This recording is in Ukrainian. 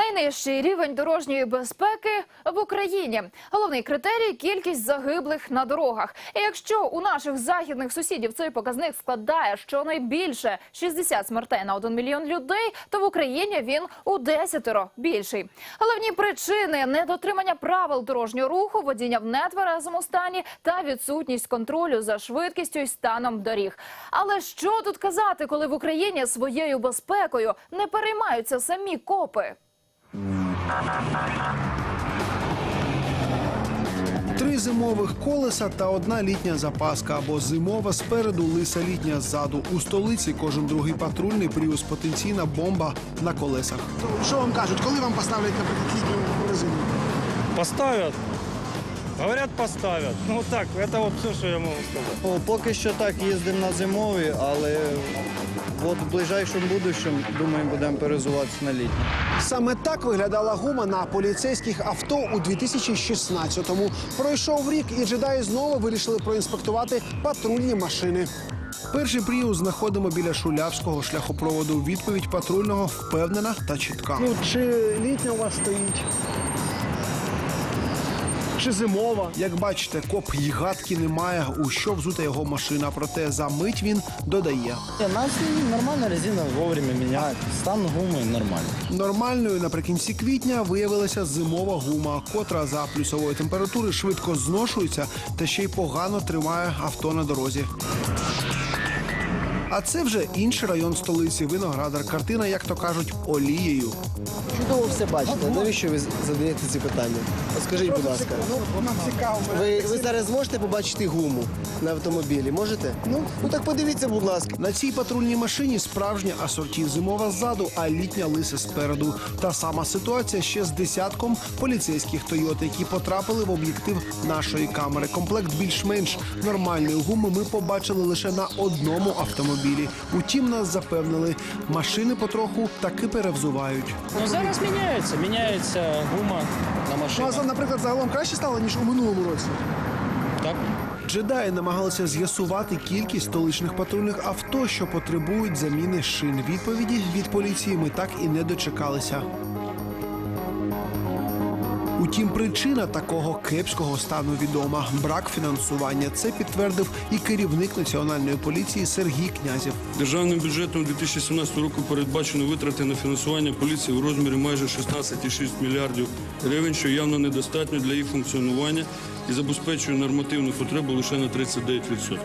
Найнижчий рівень дорожньої безпеки в Україні. Головний критерій кількість загиблих на дорогах. І якщо у наших західних сусідів цей показник складає щонайбільше 60 смертей на 1 мільйон людей, то в Україні він у десятеро більший. Головні причини недотримання правил дорожнього руху, водіння в нетверезому стані та відсутність контролю за швидкістю і станом доріг. Але що тут казати, коли в Україні своєю безпекою не переймаються самі копи? Три зимових колеса та одна літня запаска або зимова спереду, лиса літня ззаду. У столиці кожен другий патрульний пріус потенційна бомба на колесах. Що вам кажуть, коли вам поставлять, наприклад, літню резину? Поставят. Говорят, поставят. Ну так, это вот все, що я можу сказати. Поки що так їздимо на зимові, але от в ближайшому будущому, думаю, будемо перезуватися на літні. Саме так виглядала гума на поліцейських авто у 2016-му. Пройшов рік, і джедаї знову вирішили проінспектувати патрульні машини. Перший пріус знаходимо біля шулявського шляхопроводу. Відповідь патрульного впевнена та чітка. Ну, чи літня у вас стоїть? Чи зимова? Як бачите, коп й гадки немає, у що взута його машина. Проте за мить він додає. У нас нормальна резина вовремя міняють. Стан гуми нормальний. Нормальною наприкінці квітня виявилася зимова гума, котра за плюсової температури швидко зношується та ще й погано тримає авто на дорозі. А це вже інший район столиці Виноградар. Картина, як то кажуть, олією. Чудово все бачите. Навіщо ви задаєте ці питання? Скажіть, будь ласка, Ну, нам цікаво. ви, ви зараз зможете побачити гуму на автомобілі? Можете? Ну, ну так подивіться, будь ласка. На цій патрульній машині справжня асорті зимова ззаду, а літня лиса спереду. Та сама ситуація ще з десятком поліцейських Тойот, які потрапили в об'єктив нашої камери. Комплект більш-менш нормальної гуми ми побачили лише на одному автомобілі. Утім, нас запевнили, машини потроху таки перевзувають. Ну зараз міняється, міняється гума на Ну, а, наприклад, загалом краще стало, ніж у минулому році. Так. Джедаї намагалися з'ясувати кількість столичних патрульних авто, що потребують заміни шин. Відповіді від поліції ми так і не дочекалися. Утім, причина такого кепського стану відома брак фінансування. Це підтвердив і керівник національної поліції Сергій Князєв. Державним бюджетом 2017 року передбачено витрати на фінансування поліції в розмірі майже 16,6 мільярдів гривень, що явно недостатньо для їх функціонування і забезпечує нормативну потребу лише на 39%.